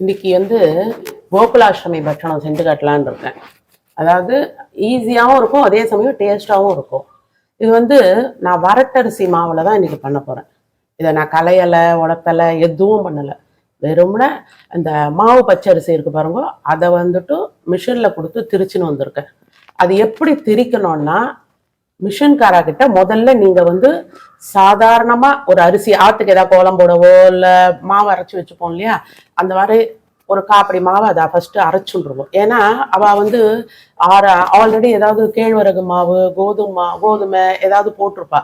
இன்னைக்கு வந்து கோகுலாஷ்டமி பட்சணம் செஞ்சு காட்டலான்னு இருக்கேன். அதாவது ஈஸியாகவும் இருக்கும் அதே சமயம் டேஸ்டாகவும் இருக்கும். இது வந்து நான் வரட்டரிசி மாவில் தான் இன்றைக்கி பண்ண போகிறேன் இதை நான் கலையலை உடத்தலை எதுவும் பண்ணலை. வெறும்னே அந்த மாவு பச்சரிசி இருக்கு பாருங்க அதை வந்துட்டு மிஷினில் கொடுத்து திரிச்சுன்னு வந்திருக்கேன். அது எப்படி திரிக்கணும்னா மிஷின்காராக்கிட்ட முதல்ல நீங்கள் வந்து சாதாரணமாக ஒரு அரிசி ஆற்றுக்கு ஏதாவது கோலம் போடவோ இல்லை மாவு அரைச்சி வச்சுப்போம் இல்லையா? அந்த மாதிரி ஒரு காப்படி மாவை அதை ஃபஸ்ட்டு அரைச்சுருவோம் ஏன்னா அவள் வந்து ஆற ஆல்ரெடி ஏதாவது கேழ்வரகு மாவு கோதுமை கோதுமை ஏதாவது போட்டிருப்பா.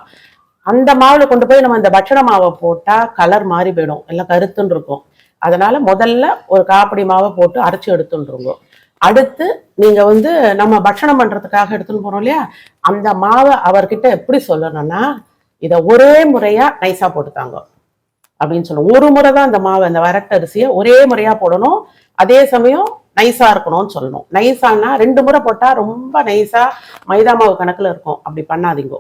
அந்த மாவில் கொண்டு போய் நம்ம இந்த பட்சண மாவை போட்டால் கலர் மாறி போயிடும். எல்லாம் கருத்துன்னு இருக்கும். அதனால் முதல்ல ஒரு காப்படி மாவை போட்டு அரைச்சி எடுத்துருங்க அடுத்து நீங்கள் வந்து நம்ம பட்சணம் பண்ணுறதுக்காக எடுத்துன்னு போகிறோம் இல்லையா? அந்த மாவை அவர்கிட்ட எப்படி சொல்லணும்னா இதை ஒரே முறையாக நைஸா போட்டுத்தாங்க. அப்படின்னு சொல்லணும் ஒரு முறை தான் அந்த மாவு அந்த வரட்டரிசியை ஒரே முறையா போடணும். அதே சமயம் நைஸா இருக்கணும்னு சொல்லணும். நைஸானா ரெண்டு முறை போட்டா ரொம்ப நைஸா மைதா மாவு கணக்குல இருக்கும். அப்படி பண்ணாதீங்க.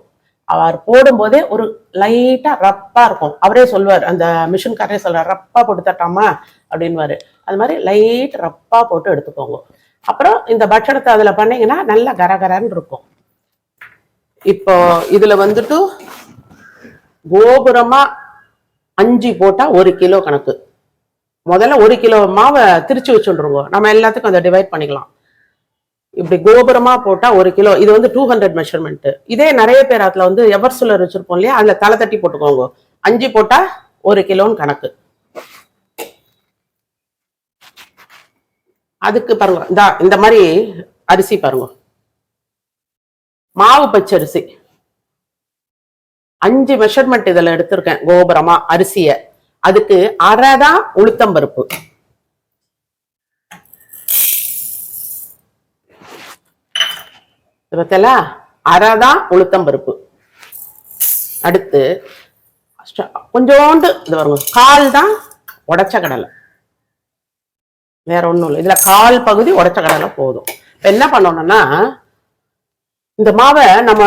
அவர் போடும்போதே ஒரு லைட்டா ரப்பா இருக்கும். அவரே சொல்வார் அந்த மிஷின்காரரே சொல்கிறார் ரப்பா போட்டு தட்டாமா அப்படின்வாரு அது மாதிரி லைட் ரப்பா போட்டு எடுத்துக்கோங்க. அப்புறம் இந்த பட்சணத்தை அதுல பண்ணீங்கன்னா நல்லா கரகரன்னு இருக்கும். இப்போ இதுல வந்துட்டு கோபுரமா அஞ்சு போட்டால் ஒரு கிலோ கணக்கு. முதல்ல ஒரு கிலோ மாவை திரிச்சு வச்சுருங்க நம்ம எல்லாத்துக்கும் அதை டிவைட் பண்ணிக்கலாம். இப்படி கோபுரமாக போட்டால் ஒரு கிலோ. இது வந்து டூ ஹண்ட்ரட் மெஷர்மெண்ட்டு இதே நிறைய பேர் அதில் வந்து எவர் சிலர் வச்சுருப்போம் இல்லையா? அதில் தலை தட்டி போட்டுக்கோங்க. அஞ்சு போட்டால் ஒரு கிலோன்னு கணக்கு. அதுக்கு பாருங்க. இந்த இந்த மாதிரி அரிசி பாருங்க. மாவு பச்சரிசி. அஞ்சு மெஷர்மெண்ட் இதில் எடுத்திருக்கேன் கோபுரமா அரிசியை. அதுக்கு அரை தான் உளுத்தம் பருப்பு. பார்த்தல அரை தான் உளுத்தம் பருப்பு. அடுத்து கொஞ்சோண்டு இது வருங்க கால் தான் உடச்ச கடலை. வேற ஒன்றும் இல்லை. இதுல கால் பகுதி உடைச்ச கடலை போதும். இப்போ என்ன பண்ணணும்னா இந்த மாவை நம்ம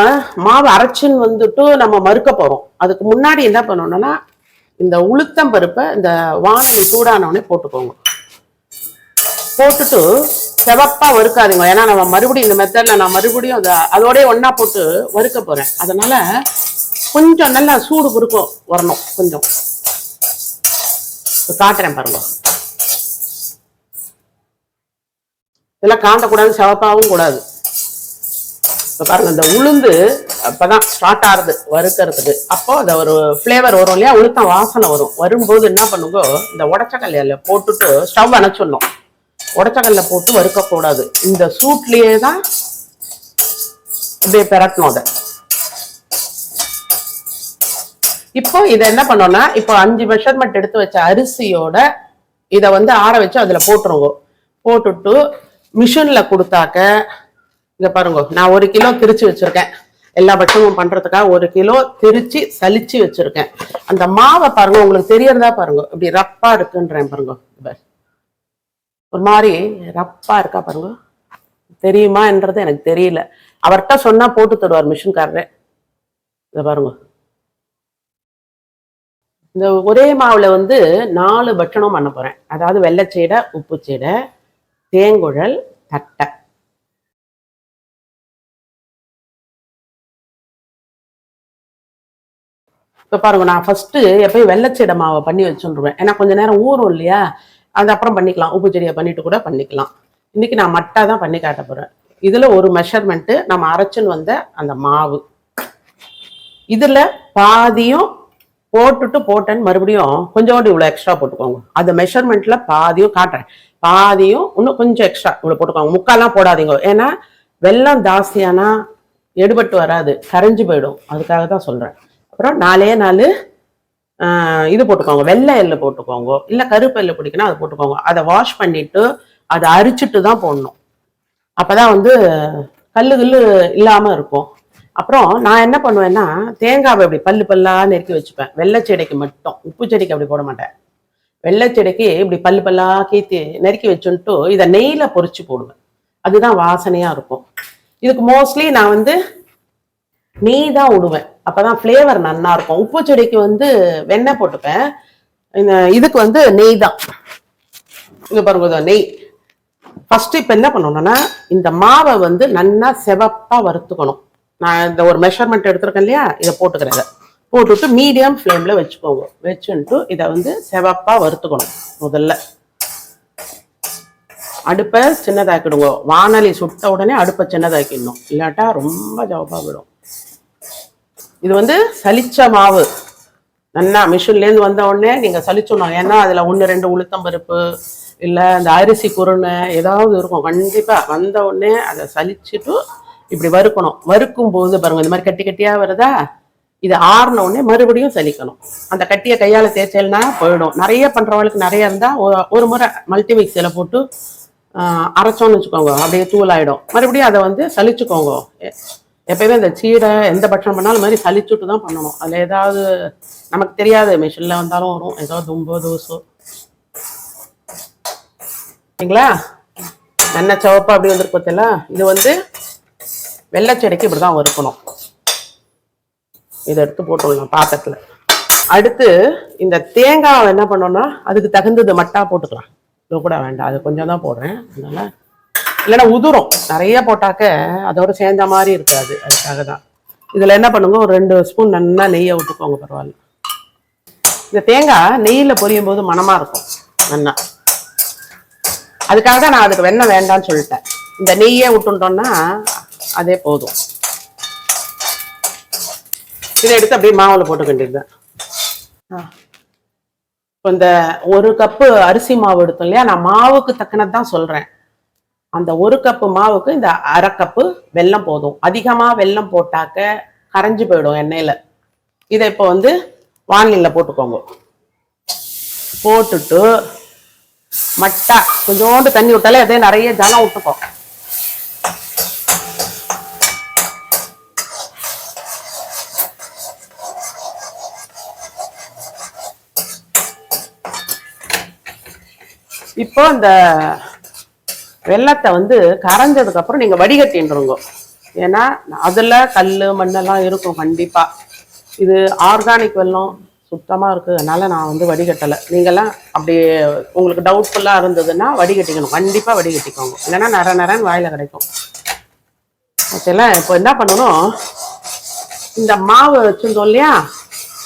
மாவை அரைச்சுன்னு வந்துட்டு நம்ம மறுக்க போறோம். அதுக்கு முன்னாடி என்ன பண்ணணும்னா இந்த உளுத்தம் பருப்பை இந்த வானலி சூடான உடனே போட்டுக்கோங்க. போட்டுட்டு செவப்பா வறுக்காதீங்க. ஏன்னா நம்ம மறுபடியும் இந்த மெத்தட்ல நான் மறுபடியும் அதை அதோடய ஒண்ணா போட்டு வறுக்க போறேன். அதனால கொஞ்சம் நல்லா சூடு குறுக்கும் வரணும் கொஞ்சம். காட்டுறேன் பாருங்க. இதெல்லாம் காண்டக்கூடாது செவப்பாகவும் கூடாது. இப்போ பாருங்க இந்த உளுந்து அப்போதான் ஸ்டார்ட் ஆகுது வறுக்கிறதுக்கு. அப்போ அந்த ஒரு ஃப்ளேவர் வரும் இல்லையா? உளுத்தம் வாசனை வரும். வரும்போது என்ன பண்ணுங்க இந்த உடச்சக்கல்லையில போட்டுட்டு ஸ்டவ் அணைச்சிடணும். உடச்சக்கல்ல போட்டு வறுக்கக்கூடாது. இந்த சூட்லயே தான் இப்படியே பெரட்டணும் அதை. இப்போ இதை என்ன பண்ணோம்னா இப்போ அஞ்சு மெஷர்மெண்ட் எடுத்து வச்ச அரிசியோட இதை வந்து ஆற வச்சு அதுல போட்டுருவோம் போட்டுட்டு மிஷின்ல கொடுத்தாக்க இதை பாருங்க நான் ஒரு கிலோ திரிச்சு வச்சிருக்கேன். எல்லா பட்சமும் பண்றதுக்காக ஒரு கிலோ திரிச்சு சலிச்சு வச்சிருக்கேன். அந்த மாவை பாருங்க உங்களுக்கு தெரியறதா பாருங்க. இப்படி ரப்பா இருக்குன்றேன் பாருங்க. ஒரு மாதிரி ரப்பா இருக்கா பாருங்க. தெரியுமான்றது எனக்கு தெரியல. அவர்கிட்ட சொன்னா போட்டு தருவார் மிஷின்காரரே. இதை பாருங்க. இந்த ஒரே மாவுல வந்து நாலு பட்சணம் பண்ண போறேன். அதாவது வெள்ளைச்சீடை உப்புச்சீடை தேங்குழல் தட்டை. இப்போ பாருங்க நான் ஃபர்ஸ்ட்டு எப்பயும் வெள்ளச்சீடை மாவை பண்ணி வச்சுருவேன். ஏன்னா கொஞ்ச நேரம் ஊறும் இல்லையா? அது அப்புறம் பண்ணிக்கலாம். உப்பு செடியை பண்ணிட்டு கூட பண்ணிக்கலாம். இன்னைக்கு நான் மட்டா தான் பண்ணி காட்ட போறேன். இதில் ஒரு மெஷர்மெண்ட்டு நம்ம அரைச்சுன்னு வந்த அந்த மாவு. இதில் பாதியும் போட்டுட்டு போட்டேன்னு மறுபடியும் கொஞ்சோண்டு இவ்வளோ எக்ஸ்ட்ரா போட்டுக்கோங்க. அந்த மெஷர்மெண்ட்ல பாதியும் காட்டுறேன். பாதியும் இன்னும் கொஞ்சம் எக்ஸ்ட்ரா இவ்வளோ போட்டுக்கோங்க. முக்காலாம் போடாதீங்க. ஏன்னா வெள்ளம் ஜாஸ்தியானா எடுபட்டு வராது. கரைஞ்சு போயிடும். அதுக்காக தான் சொல்கிறேன் அப்புறம் நாலே நாலு இது போட்டுக்கோங்க. வெள்ளை எள்ளு போட்டுக்கோங்க. இல்லை கருப்பு எள்ளு பிடிக்குன்னா அதை போட்டுக்கோங்க. அதை வாஷ் பண்ணிட்டு அதை அரிச்சிட்டு தான் போடணும். அப்பதான் வந்து கல்லு கல்லு இல்லாமல் இருக்கும். அப்புறம் நான் என்ன பண்ணுவேன்னா தேங்காவை இப்படி பல்லு பல்லாக நெருக்கி வச்சுப்பேன். வெள்ளை செடிக்கு மட்டும். உப்பு செடிக்கு அப்படி போட மாட்டேன். வெள்ளை செடிக்கு இப்படி பல்லு பல்லா கீத்தி நெருக்கி வச்சுன்ட்டு இதை நெய்யில் பொறிச்சு போடுவேன். அதுதான் வாசனையாக இருக்கும். இதுக்கு மோஸ்ட்லி நான் வந்து நெய் தான் விடுவேன் அப்போதான் ஃப்ளேவர் நல்லா இருக்கும் உப்பு செடிக்கு வந்து வெண்ணெய் போட்டுப்பேன். இந்த இதுக்கு வந்து நெய் தான் இங்கே பாருங்க நெய். ஃபஸ்ட்டு இப்போ என்ன பண்ணணும்னா இந்த மாவை வந்து நல்லா செவப்பாக வறுத்துக்கணும். நான் இந்த ஒரு மெஷர்மெண்ட் எடுத்துருக்கேன் இல்லையா? இதை போட்டுக்கிறேன் இதை. போட்டுட்டு மீடியம் ஃப்ளேமில் வச்சுக்கோங்க. வச்சுன்ட்டு இதை வந்து செவப்பாக வறுத்துக்கணும் முதல்ல. அடுப்பை சின்னதாக்கிடுங்க. வானலி சுட்ட உடனே அடுப்பை சின்னதாக்கிடணும். இல்லாட்டா ரொம்ப ஜவப்பாக விடும் இது வந்து சலிச்ச மாவு. நல்லா மிஷின்லேருந்து வந்த உடனே நீங்கள் சலிச்சிடணும் ஏன்னா அதில் ஒன்று ரெண்டு உளுத்தம் பருப்பு இல்லை அந்த அரிசி குருணை ஏதாவது இருக்கும். கண்டிப்பாக வந்த உடனே அதை சலிச்சுட்டு இப்படி வறுக்கணும். வறுக்கும் போது பாருங்கள் இந்த மாதிரி கட்டி கட்டியாக வருதா? இது ஆறின உடனே மறுபடியும் சலிக்கணும் அந்த கட்டியை கையால் தேய்ச்சல்னா போயிடும். நிறைய பண்ணுறவங்களுக்கு நிறைய இருந்தால் ஒரு முறை மல்டிமிக்ஸில் போட்டு அரைச்சோன்னு வச்சுக்கோங்க. அப்படியே தூள் மறுபடியும் அதை வந்து சலிச்சுக்கோங்க எப்பயுமே இந்த சீடை எந்த பட்சம் பண்ணாலும் மாதிரி சளிச்சுட்டு தான் பண்ணணும். அதில் ஏதாவது நமக்கு தெரியாது. மிஷினில் வந்தாலும் வரும். ஏதோ தும்போ தூசோ. சரிங்களா? நல்ல சிவப்பா அப்படி வந்துருக்கு பார்த்தீங்களா இது வந்து வெள்ளைச்செடிக்கு இப்படி தான் வறுக்கணும். இதை எடுத்து போட்டுடலாம் பாத்திரத்தில். அடுத்து இந்த தேங்காவை என்ன பண்ணோம்னா அதுக்கு தகுந்தது மட்டா போட்டுக்கலாம். இது கூட வேண்டாம். அது கொஞ்சம் தான் போடுறேன். அதனால இல்லைன்னா உதுரும். நிறைய போட்டாக்க அதோட சேர்ந்த மாதிரி இருக்காது. அதுக்காக தான். இதில் என்ன பண்ணுங்க? ஒரு ரெண்டு ஸ்பூன் நல்லா நெய்யை விட்டுக்கோங்க பரவாயில்ல. இந்த தேங்காய் நெய்யில் பொரியும் போது மணமாக இருக்கும். நல்லா. அதுக்காக தான் நான் அதுக்கு வெண்ணெய் வேண்டாம்னு சொல்லிட்டேன். இந்த நெய்யே விட்டுட்டோம்னா அதே போதும். இதை எடுத்து அப்படியே மாவில் போட்டுக்க வேண்டியதுதான். ஆ. இப்போ இந்த ஒரு கப்பு அரிசி மாவு எடுத்தோம் இல்லையா? நான் மாவுக்கு தக்கனது தான் சொல்கிறேன் அந்த ஒரு கப்பு மாவுக்கு இந்த அரை கப்பு வெல்லம் போதும். அதிகமாக வெல்லம் போட்டாக்க கரைஞ்சு போயிடும் எண்ணெயில். இதை இப்போ வந்து வானிலையில் போட்டுக்கோங்க. போட்டுட்டு மட்டா கொஞ்சோண்டு தண்ணி விட்டாலே அதே நிறைய ஜலம் விட்டுக்கோ இப்போ அந்த வெள்ளத்தை வந்து கரைஞ்சதுக்கு அப்புறம் நீங்க வடிகட்டின்றுங்க. ஏன்னா அதுல கல் மண்ணெல்லாம் இருக்கும் கண்டிப்பா. இது ஆர்கானிக் வெல்லம் சுத்தமா இருக்கு. அதனால நான் வந்து வடிகட்டலை. நீங்கெல்லாம் அப்படி உங்களுக்கு டவுட்ஃபுல்லா இருந்ததுன்னா வடிகட்டிக்கணும். கண்டிப்பா வடிகட்டிக்கோங்க. இல்லைன்னா நர நரன்னு வாயில கிடைக்கும். ஓகேலாம் இப்போ என்ன பண்ணணும்? இந்த மாவு வச்சிருந்தோம் இல்லையா?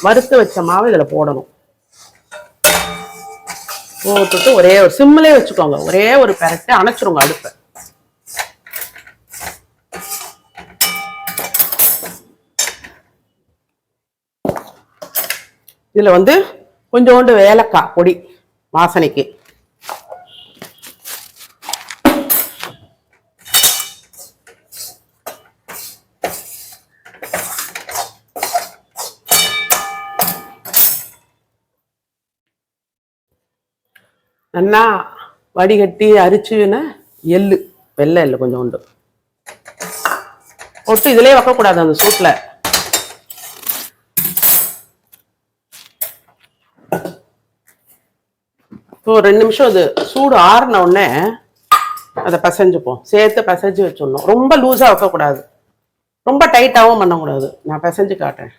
வறுத்து வச்ச மாவு இதில் போடணும். போட்டுட்டு ஒரே ஒரு சிம்மிலே வச்சுக்கோங்க. ஒரே ஒரு பெரட்டை அணைச்சிருங்க அடுப்பை. இதுல வந்து கொஞ்சோண்டு ஏலக்காய் பொடி வாசனைக்கு. நல்லா வடிகட்டி அரிச்சுன்னா எள்ளு. வெள்ளை எள்ளு கொஞ்சம் உண்டு ஒட்டு இதுலயே வைக்கக்கூடாது அந்த சூட்ல. இப்போ ஒரு ரெண்டு நிமிஷம் அது சூடு ஆறின உடனே அதை பசைஞ்சுப்போம். சேர்த்து பிசைஞ்சு வச்சிடணும். ரொம்ப லூஸா வைக்கக்கூடாது. ரொம்ப டைட்டாகவும் பண்ணக்கூடாது. நான் பிசைஞ்சு காட்டுறேன்.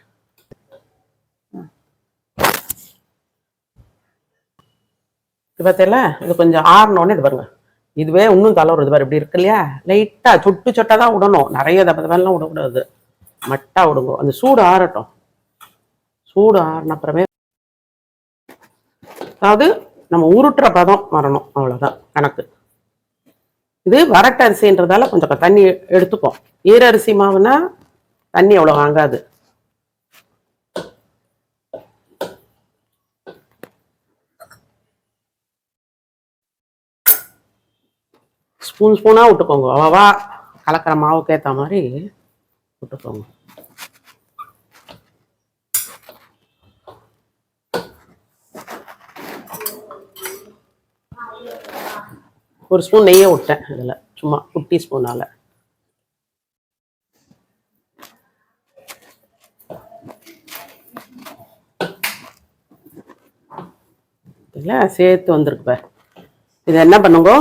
இது பார்த்தீங்களா இது கொஞ்சம் ஆறினோடனே இது பாருங்க. இதுவே இன்னும் தலைவர் இது பாரு. இப்படி இருக்கு இல்லையா? லைட்டாக சொட்டு சொட்டா தான் விடணும் நிறைய தப்பெல்லாம் விடக்கூடாது. மட்டா விடுங்க. அந்த சூடு ஆறட்டும். சூடு ஆறின அப்புறமே அதாவது நம்ம உருட்டுற பதம் வரணும். அவ்வளோதான் கணக்கு. இது வரட்டரிசின்றதால கொஞ்சம் தண்ணி எடுத்துக்கும் ஈரரிசி மாவுனா தண்ணி அவ்வளோ வாங்காது. ஸ்பூன் ஸ்பூனாக விட்டுக்கோங்க. அவ்வளவா கலக்கிற மாவுக்கு ஏற்ற மாதிரி விட்டுக்கோங்க. ஒரு ஸ்பூன் நெய்யை விட்டேன் இதில். சும்மா குட்டி ஸ்பூனால் இல்லை சேர்த்து வந்திருக்கு இதை என்ன பண்ணுங்க?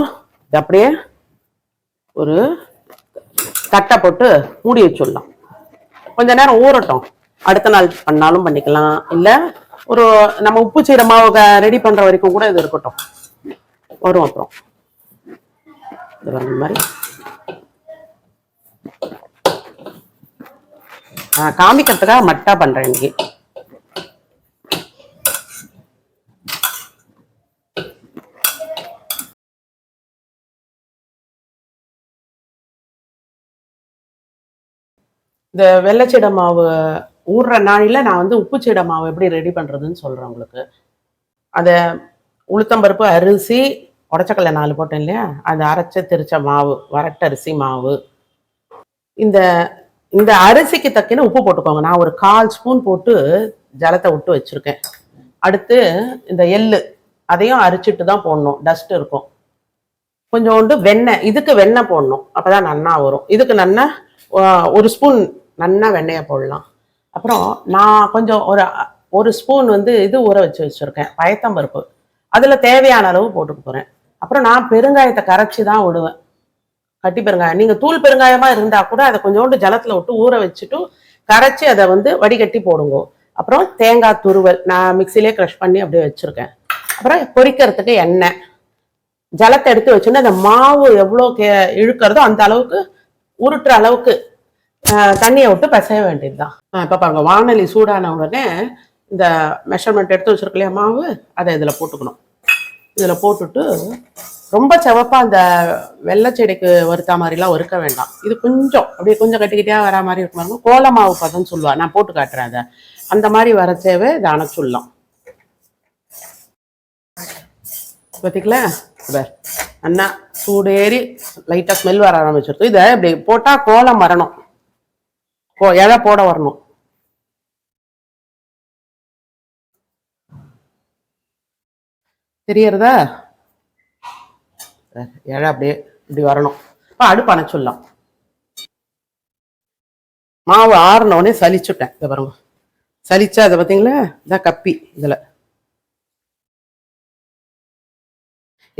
இது அப்படியே ஒரு தட்டை போட்டு மூடி வச்சுடலாம். கொஞ்ச நேரம் ஊறட்டும். அடுத்த நாள் பண்ணாலும் பண்ணிக்கலாம். இல்லை ஒரு நம்ம உப்பு சீர மாவு ரெடி பண்ணுற வரைக்கும் கூட இது இருக்கட்டும். வரும் அப்புறம். இது வர மாதிரி. நான் காமிக்கிறதுக்காக மட்டா பண்ணுறேன் இன்னைக்கு. இந்த வெள்ளச்சீட மாவு ஊறுற நாளில் நான் வந்து உப்பு சீடை மாவு எப்படி ரெடி பண்ணுறதுன்னு சொல்கிறேன் உங்களுக்கு. அதை உளுத்தம்பருப்பு அரிசி உடச்சக்கல்ல நாலு போட்டேன் இல்லையா? அது அரைச்ச திரிச்ச மாவு வரட்டரிசி மாவு. இந்த இந்த அரிசிக்கு தக்கின உப்பு போட்டுக்கோங்க. நான் ஒரு கால் ஸ்பூன் போட்டு ஜலத்தை விட்டு வச்சுருக்கேன். அடுத்து இந்த எள்ளு அதையும் அரிச்சிட்டு தான் போடணும். டஸ்ட் இருக்கும். கொஞ்சோண்டு வெண்ணெய் இதுக்கு வெண்ணெய் போடணும். அப்போ தான் நன்னா வரும். இதுக்கு நன்னா ஒரு ஸ்பூன் நல்லா வெண்ணெயை போடலாம். அப்புறம் நான் கொஞ்சம் ஒரு ஒரு ஸ்பூன் வந்து இது ஊற வச்சு வச்சுருக்கேன். பயத்தம்பருப்பு. அதில் தேவையான அளவு போட்டுக்க போகிறேன் அப்புறம் நான் பெருங்காயத்தை கரைச்சி தான் விடுவேன். கட்டி பெருங்காயம். நீங்கள் தூள் பெருங்காயமாக இருந்தால் கூட அதை கொஞ்சோண்டு ஜலத்தில் விட்டு ஊற வச்சுட்டு கரைச்சி அதை வந்து வடிகட்டி போடுங்க. அப்புறம் தேங்காய் துருவல் நான் மிக்சிலே க்ரஷ் பண்ணி அப்படியே வச்சுருக்கேன். அப்புறம் பொரிக்கிறதுக்கு எண்ணெய். ஜலத்தை எடுத்து வச்சுன்னா அந்த மாவு எவ்வளோ கே இழுக்கிறதோ அந்த அளவுக்கு உருட்டுற அளவுக்கு தண்ணியை விட்டு பிசைய வேண்டியதுதான். இப்போ பாருங்க வானொலி சூடான உடனே இந்த மெஷர்மெண்ட் எடுத்து வச்சிருக்கலையா மாவு? அதை இதில் போட்டுக்கணும். இதில் போட்டுட்டு ரொம்ப செவப்பாக அந்த வெள்ளை செடிக்கு வறுத்த மாதிரிலாம் வறுக்க வேண்டாம். இது கொஞ்சம் அப்படியே கொஞ்சம் கட்டிக்கிட்டே வர மாதிரி இருக்கும் பாருங்க. கோல மாவு பதம்னு சொல்லுவா நான் போட்டு காட்டுறேன் அதை. அந்த மாதிரி வரச்சேவே இதை அணைச்சுடலாம் பார்த்தீங்களா அண்ணா சூடேறி லைட்டாக ஸ்மெல் வர ஆரம்பிச்சிருக்கோம் இதை இப்படி போட்டால் கோலம் வரணும். போ எதை போட வரணும்? தெரியறதா? பார், அப்படியே இப்படி வரணும். இப்போ அடுப்பு அணைச்சிடலாம். மாவு ஆறின உடனே சலிச்சுட்டேன் இதை பாருங்க. சலிச்சா அதை பார்த்தீங்களா? இதான் கப்பி இதில்.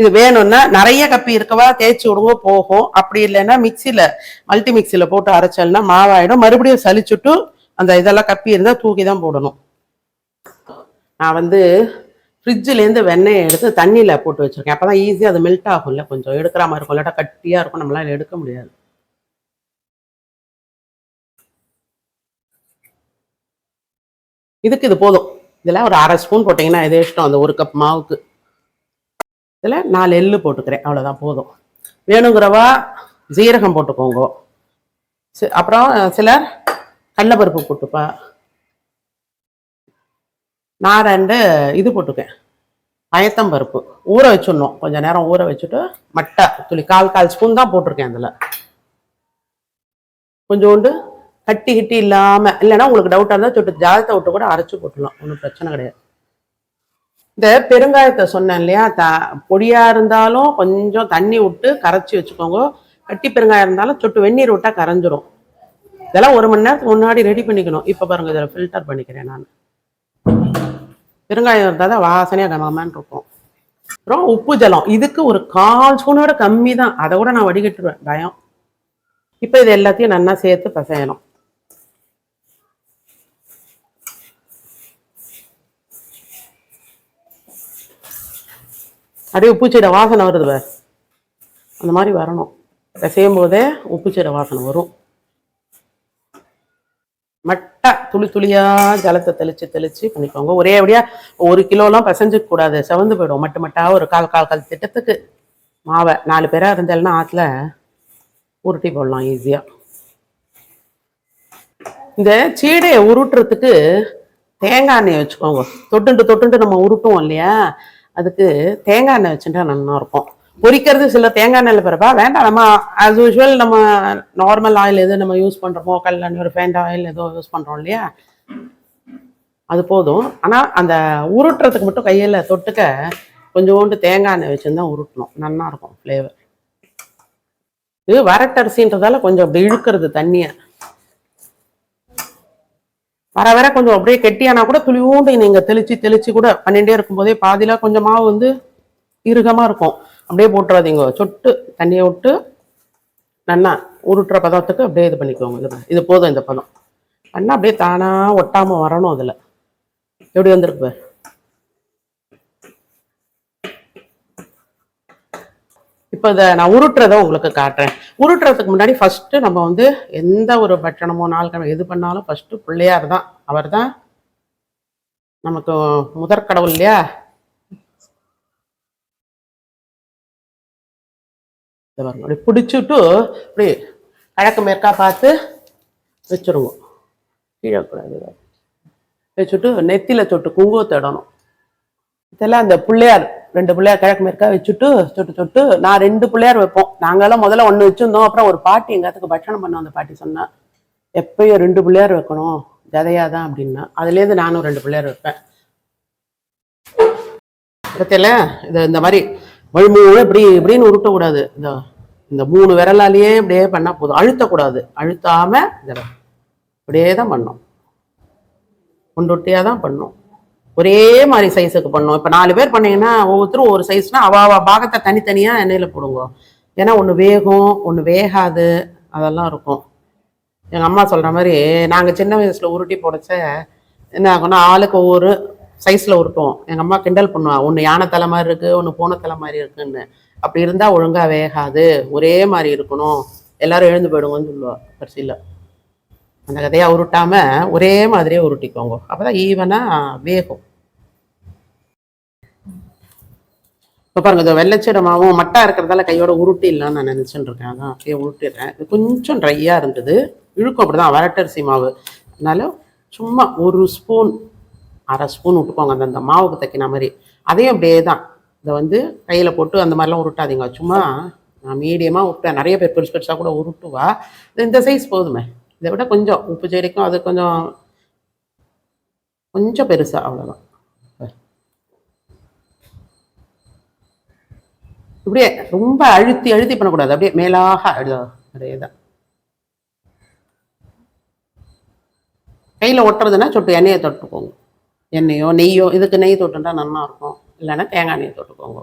இது வேணும்னா நிறைய கப்பி இருக்கவா தேய்ச்சி விடுங்க போகும். அப்படி இல்லைன்னா மிக்சியில் மல்டி மிக்சியில் போட்டு அரைச்சல்னா மாவாயிடும். மறுபடியும் சளிச்சுட்டு அந்த இதெல்லாம் கப்பி இருந்தால் தூக்கி தான் போடணும். நான் வந்து ஃப்ரிட்ஜிலேருந்து வெண்ணெயை எடுத்து தண்ணியில போட்டு வச்சிருக்கேன். அப்பதான் ஈஸியாக அது மெல்ட் ஆகும்ல கொஞ்சம். எடுக்கிற மாதிரி இருக்கும் இல்லாட்டா கட்டியா இருக்கும். நம்மளால எடுக்க முடியாது. இதுக்கு இது போதும். இதில் ஒரு அரை ஸ்பூன் போட்டிங்கன்னா இதே இஷ்டம். அந்த ஒரு கப் மாவுக்கு. இதில் நாலு எள்ளு போட்டுக்கிறேன். அவ்வளோதான் போதும். வேணுங்கிறவா ஜீரகம் போட்டுக்கோங்க. சி- அப்புறம் சிலர் கடலப்பருப்பு போட்டுப்பா. நான் ரெண்டு இது போட்டுக்கேன். பயத்தம்பருப்பு ஊற வச்சிடணும். கொஞ்ச நேரம் ஊற வச்சுட்டு மட்டை துளி கால் கால் ஸ்பூன் தான் போட்டிருக்கேன் அதில். கொஞ்சோண்டு கட்டி கிட்டி இல்லாமல் இல்லைன்னா உங்களுக்கு டவுட்டாக இருந்தால் சொட்டு ஜாதத்தை விட்டு கூட அரைச்சி போட்டுடலாம். ஒன்றும் பிரச்சனை கிடையாது. இந்த பெருங்காயத்தை சொன்னேன் இல்லையா? த பொடியா இருந்தாலும் கொஞ்சம் தண்ணி விட்டு கரைச்சி வச்சுக்கோங்க. கட்டி பெருங்காயம் இருந்தாலும் சொட்டு வெந்நீர் விட்டா கரைஞ்சிரும். இதெல்லாம் ஒரு மணி நேரத்துக்கு முன்னாடி ரெடி பண்ணிக்கணும். இப்போ பாருங்க இதில் ஃபில்டர் பண்ணிக்கிறேன் நான். பெருங்காயம் இருந்தால் தான் வாசனையாக கமகமான்னு இருக்கும். அப்புறம் உப்பு ஜலம். இதுக்கு ஒரு கால் ஸ்பூனோட கம்மி தான் அதை கூட நான் வடிகட்டுருவேன் பயம். இப்போ இது எல்லாத்தையும் நல்லா சேர்த்து பசையணும். அப்படியே உப்புச்சீடை வாசனை வருது பார். அந்த மாதிரி வரணும். பிசையும் போதே உப்புச்சீடை வாசனை வரும். மட்டை துளி துளியா ஜலத்தை தெளிச்சு தெளிச்சு பண்ணிக்கோங்க. ஒரே அப்படியா ஒரு கிலோலாம் பிசைஞ்சுக்க கூடாது. செவந்து போயிடும். மட்டு மட்டா ஒரு கால் கால் கால் திட்டத்துக்கு. மாவை நாலு பேரா இருந்தாலும் ஆற்றுல உருட்டி போடலாம் ஈஸியா இந்த சீடையை உருட்டுறதுக்கு தேங்காய் எண்ணெய் வச்சுக்கோங்க. தொட்டுண்டு தொட்டுண்டு நம்ம உருட்டுவோம் இல்லையா? அதுக்கு தேங்காய் எண்ணெய் வச்சுட்டா நல்லா இருக்கும். பொரிக்கிறது சில தேங்காய் எண்ணெயில் பிறப்பா வேண்டாம். நம்ம ஆஸ் யூஷுவல் நம்ம நார்மல் ஆயில் எது நம்ம யூஸ் பண்ணுறோமோ கல்லெண்ணெய் ஒரு ஃபேண்ட் ஆயில் ஏதோ யூஸ் பண்ணுறோம் இல்லையா? அது போதும். ஆனால் அந்த உருட்டுறதுக்கு மட்டும் கையில் தொட்டுக்க கொஞ்சோண்டு தேங்காய் எண்ணெய் வச்சுருந்தா உருட்டணும். நல்லா இருக்கும் ஃப்ளேவர் இது வரட்டரிசின்றதால கொஞ்சம் அப்படி இழுக்கிறது தண்ணியை. வர வர கொஞ்சம் அப்படியே கெட்டியானா கூட துளியூண்டு நீங்கள் தெளிச்சு தெளிச்சு கூட பண்ணிகிட்டே இருக்கும்போதே பாதியில் கொஞ்சமாக வந்து இறுகமாக இருக்கும். அப்படியே போட்டுறாதீங்க. சொட்டு தண்ணியை விட்டு நல்லா உருட்டுற பதத்துக்கு அப்படியே இது பண்ணிக்கோங்க. இது இது போதும் இந்த பதம். பண்ணால் அப்படியே தானாக ஒட்டாமல் வரணும் அதில். எப்படி வந்திருக்கு பாரு. இப்போ இதை நான் உருட்டுறதை உங்களுக்கு காட்டுறேன். உருட்டுறதுக்கு முன்னாடி ஃபஸ்ட்டு நம்ம வந்து எந்த ஒரு பட்சணமோ நாள் எது பண்ணாலும் ஃபஸ்ட்டு பிள்ளையார் தான். அவர் தான் நமக்கு முதற் கடவுள் இல்லையா? பாருங்க. அப்படி பிடிச்சிட்டு இப்படி கிழக்கு மேற்கா பார்த்து வச்சுருவோம். கீழே கூடாது வச்சுட்டு நெத்தியில தொட்டு குங்குமத்தை இடணும். இதெல்லாம் அந்த பிள்ளையார் ரெண்டு பிள்ளையார் கிழக்கு மேற்கா வச்சுட்டு தொட்டு தொட்டு நான் ரெண்டு பிள்ளையார் வைப்போம். நாங்கெல்லாம் முதல்ல ஒன்று வச்சுருந்தோம். அப்புறம் ஒரு பாட்டி எங்காத்துக்கு பட்சணம் பண்ணோம் அந்த பாட்டி சொன்னா. எப்பயும் ரெண்டு பிள்ளையார் வைக்கணும். ஜதையாதான் அப்படின்னா. அதுலேருந்து நானும் ரெண்டு பிள்ளையார் வைப்பேன். பத்தியில இது இந்த மாதிரி வழுமூணு இப்படி இப்படின்னு உருட்டக்கூடாது. இந்த இந்த மூணு விரலாலேயே இப்படியே பண்ணால் போதும். அழுத்தக்கூடாது. அழுத்தாம இதில் இப்படியே தான் பண்ணணும் கொண்டுட்டியாக தான் பண்ணும். ஒரே மாதிரி சைஸுக்கு பண்ணும். இப்போ நாலு பேர் பண்ணீங்கன்னா ஒவ்வொருத்தரும் ஒரு சைஸ்னா அவ பாகத்தை தனித்தனியாக எண்ணெயில் போடுங்க. ஏன்னா ஒன்று வேகும் ஒன்று வேகாது அதெல்லாம் இருக்கும். எங்கள் அம்மா சொல்கிற மாதிரி நாங்கள் சின்ன வயசில் உருட்டி போடச்ச என்ன ஆகும்னா ஆளுக்கு ஒவ்வொரு சைஸில் உருட்டுவோம். எங்கள் அம்மா கிண்டல் பண்ணுவா ஒன்று யானை தலை மாதிரி இருக்குது ஒன்று பூனை தலை மாதிரி இருக்குன்னு. அப்படி இருந்தால் ஒழுங்காக வேகாது ஒரே மாதிரி இருக்கணும். எல்லாரும் எழுந்து போயிடுங்கன்னு சொல்லுவா கடைசியில். அந்த கதையை உருட்டாம ஒரே மாதிரியே உருட்டிக்கோங்க. அப்பதான் ஈவனாக வேகும். இப்போ பாருங்க இந்த வெள்ளச்சீடமாகவும் மட்டா இருக்கிறதால கையோட உருட்டிடலாம்னு நான் நினச்சிட்டு இருக்கேன். அதான் அப்படியே உருட்டிடுறேன். இது கொஞ்சம் ட்ரையாக இருந்தது. இழுக்கும் அப்படிதான் வரட்டரிசி மாவு. அதனால சும்மா ஒரு ஸ்பூன் அரை ஸ்பூன் விட்டுக்கோங்க. அந்த அந்த மாவுக்கு தைக்கின மாதிரி. அதையும் அப்படியே தான் இதை வந்து கையில் போட்டு அந்த மாதிரிலாம் உருட்டாதீங்க. சும்மா நான் மீடியமாக உருட்டேன் நிறைய பேர் பெருசு பெருசாக கூட உருட்டுவா. இந்த சைஸ் போதுமே. இதை விட கொஞ்சம் உப்பு செடிக்கும் அது கொஞ்சம் கொஞ்சம் பெருசா அவ்வளோதான் இப்படியே ரொம்ப அழுத்தி அழுத்தி பண்ணக்கூடாது. அப்படியே மேலாக அழுத அப்படியே தான் கையில் ஒட்டுறதுன்னா சொட்டு எண்ணெயை தொட்டுக்கோங்க. எண்ணெயோ நெய்யோ இதுக்கு நெய் தொட்டுட்டா நல்லா இருக்கும். இல்லைன்னா தேங்காய் எண்ணெயை தொட்டுக்கோங்க.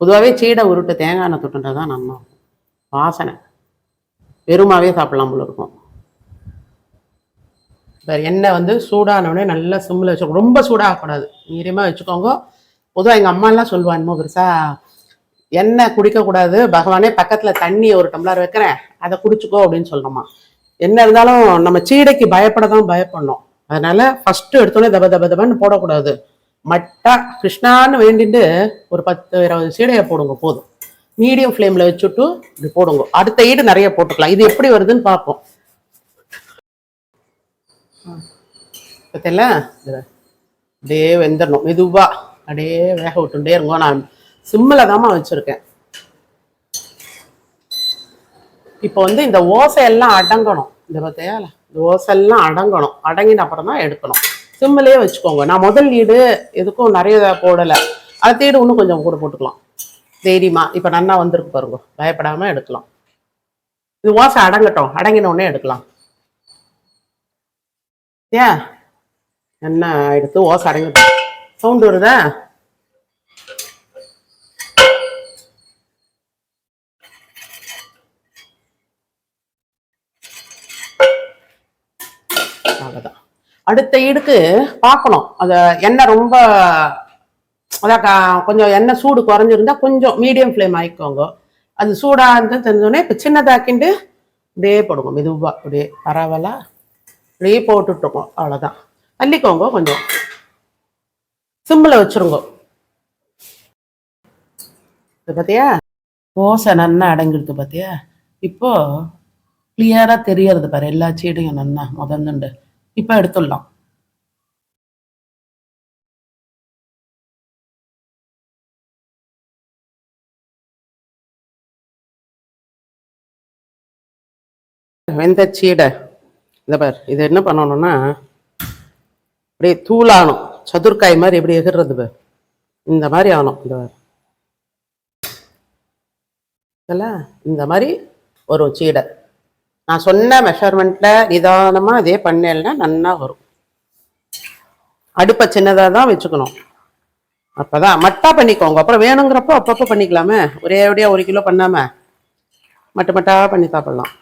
பொதுவாகவே சீடை உருட்டு தேங்காய் எண்ணெய் தொட்டுட்டா தான் நல்லா இருக்கும். வாசனை. வெறுமாவே சாப்பிடலாம் போல இருக்கும். வேறு எண்ணெய் வந்து சூடானவுடனே நல்லா சிம்மில் வச்சுக்கோ. ரொம்ப சூடாகக்கூடாது. மீடியமாக வச்சுக்கோங்க. பொதுவாக எங்கள் அம்மாலாம் சொல்லுவா என்னமோ பெருசா எண்ணெய் குடிக்கக்கூடாது. பகவானே பக்கத்தில் தண்ணி ஒரு டம்ளர் வைக்கிறேன். அதை குடிச்சுக்கோ அப்படின்னு சொல்லணுமா என்ன இருந்தாலும் நம்ம சீடைக்கு பயப்பட தான் பயப்படணும். அதனால் ஃபஸ்ட்டு எடுத்தோடனே தப தப தபன்னு போடக்கூடாது. மட்டா கிருஷ்ணான்னு வேண்டிட்டு ஒரு பத்து இருபது சீடையை போடுங்க போதும். மீடியம் ஃப்ளேமில் வச்சுட்டு இப்படி போடுங்க. அடுத்த ஈடு நிறைய போட்டுக்கலாம். இது எப்படி வருதுன்னு பார்ப்போம். பார்த்தீங்களா அப்படியே வெந்துடணும் மெதுவா அப்படியே வேக விட்டுட்டே இருக்கும் நான் சிம்மில் தாம்மா வச்சுருக்கேன். இப்போ வந்து இந்த ஓசையெல்லாம் அடங்கணும். இந்த பார்த்தியா? இந்த ஓசையெல்லாம் அடங்கணும். அடங்கின அப்புறம் தான் எடுக்கணும். சிம்மிலே வச்சுக்கோங்க. நான் முதல் ஈடு எதுக்கும் நிறைய போடலை. அதை தேடு இன்னும் கொஞ்சம் கூட போட்டுக்கலாம். தைரியமா. இப்போ நன்னா வந்திருக்கு பாருங்க. பயப்படாமல் எடுக்கலாம். இது ஓசை அடங்கட்டும். அடங்கின உடனே எடுக்கலாம். ஏன்? எண்ணெய் எடுத்து ஓசை அடங்கிட்டு சவுண்டு வருதா? அவ்வளோதான் அடுத்த ஈடுக்கு பார்க்கணும். அந்த எண்ணெய் ரொம்ப அதான் கொஞ்சம் எண்ணெய் சூடு குறைஞ்சிருந்தா கொஞ்சம் மீடியம் ஃப்ளேம் ஆகிக்கோங்க அது சூடாக இருந்து தெரிஞ்சோடனே இப்போ சின்னதாக்கிண்டு அப்படியே போடுங்க. மெதுவாக அப்படியே பரவாயில்ல அப்படியே போட்டுட்ருக்கோம் அவ்வளோதான் அள்ளிக்கோங்க கொஞ்சம். சிம்மில் வச்சுருங்க. இது பார்த்தியா ஓசை நன்னா அடங்கிடுது பார்த்தியா இப்போ கிளியராக தெரியறது பாரு எல்லா சீடையும் நன்னா முதந்துண்டு இப்போ எடுத்துடலாம். வெந்த சீடை. இந்த பார் இது என்ன பண்ணணும்னா அப்படியே தூளாகணும் சதுர்காய் மாதிரி எப்படி எகிர்றது பார். இந்த மாதிரி ஆகணும் இந்த பார் இந்த மாதிரி ஒரு சீடை. நான் சொன்ன மெஷர்மெண்ட்டில் நிதானமாக இதே பண்ணேன்னா நல்லா வரும். அடுப்பை சின்னதாக தான் வச்சுக்கணும். அப்போதான் மட்டா பண்ணிக்கோங்க. அப்புறம் வேணுங்கிறப்போ அப்பப்போ பண்ணிக்கலாமே. ஒரே ஒரே ஒரு கிலோ பண்ணாம. மட்டு மட்டா பண்ணி சாப்பிடலாம்.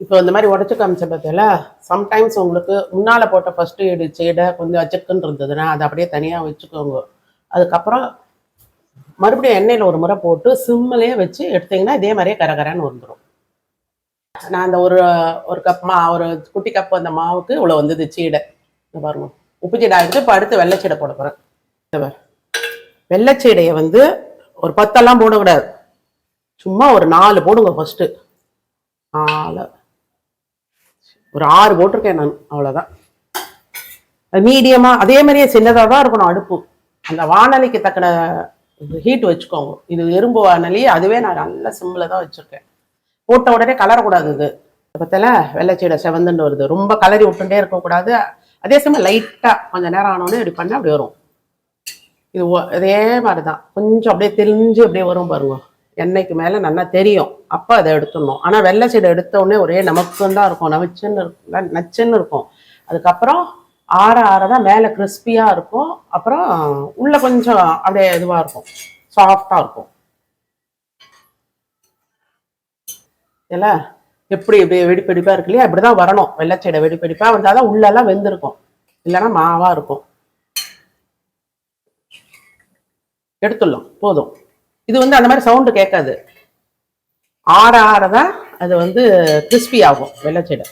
இப்போ இந்த மாதிரி உடச்சி காமிச்ச பார்த்தீங்களா சம்டைம்ஸ் உங்களுக்கு முன்னால் போட்ட ஃபர்ஸ்ட் எய்டு சீடை கொஞ்சம் அச்சக்குன்னு இருந்ததுன்னா அதை அப்படியே தனியாக வச்சுக்கோங்க. அதுக்கப்புறம் மறுபடியும் எண்ணெயில் ஒரு முறை போட்டு சிம்மிலே வச்சு எடுத்தீங்கன்னா இதே மாதிரியே கரகரன்னு வந்துடும் நான் அந்த ஒரு ஒரு கப் மா ஒரு குட்டி கப் அந்த மாவுக்கு இவ்வளோ வந்தது சீடை. பாருங்க. உப்பு சீடை ஆகிட்டு இப்போ அடுத்து வெள்ளைச்சீடை போட போகிறேன் வெள்ளைச்சீடையை வந்து ஒரு பத்தெல்லாம் போடக்கூடாது. சும்மா ஒரு நாலு போடுங்க ஃபஸ்ட்டு நாலு. ஒரு ஆறு போட்டிருக்கேன் நான் அவ்வளோதான் மீடியமாக அதே மாதிரியே சின்னதாக தான் இருக்கணும் அடுப்பு. அந்த வானலிக்கு தக்கன ஹீட் வச்சுக்கோங்க. இது எறும்பு வானலி அதுவே நான் நல்ல சிம்மில் தான் வச்சுருக்கேன். போட்ட உடனே கலரக்கூடாது இது. பற்றில வெள்ளைச்சீடை செவந்துன்னு வருது. ரொம்ப கலரி விட்டுட்டே இருக்கக்கூடாது. அதே சமயம் லைட்டாக கொஞ்சம் நேரம் ஆனோடனே இப்படி பண்ணால் அப்படி வரும். இது அதே மாதிரி தான் கொஞ்சம் அப்படியே தெரிஞ்சு அப்படியே வரும் பாருங்க. எண்ணெய்க்கு மேலே நல்லா தெரியும். அப்போ அதை எடுத்துடணும். ஆனால் வெள்ளை சீடை எடுத்த உடனே ஒரே நமக்குன்னு தான் இருக்கும். நமச்சுன்னு இருக்கும் நச்சுன்னு இருக்கும். அதுக்கப்புறம் ஆற ஆற தான் மேலே கிறிஸ்பியாக இருக்கும். அப்புறம் உள்ள கொஞ்சம் அப்படியே இதுவாக இருக்கும். சாஃப்டாக இருக்கும். இல்ல? எப்படி இப்படி வெடிப்பெடிப்பாக இருக்கு இல்லையா? இப்படிதான் வரணும். வெள்ளைச்சீடை வெடிப்பெடிப்பாக வந்தால் தான் உள்ளெல்லாம் வெந்திருக்கும். இல்லைன்னா மாவா இருக்கும். எடுத்துடலாம். போதும். இது வந்து அந்த மாதிரி சவுண்டு கேட்காது. ஆற ஆற தான் அது வந்து கிறிஸ்பி ஆகும் வெள்ளச்சீடை.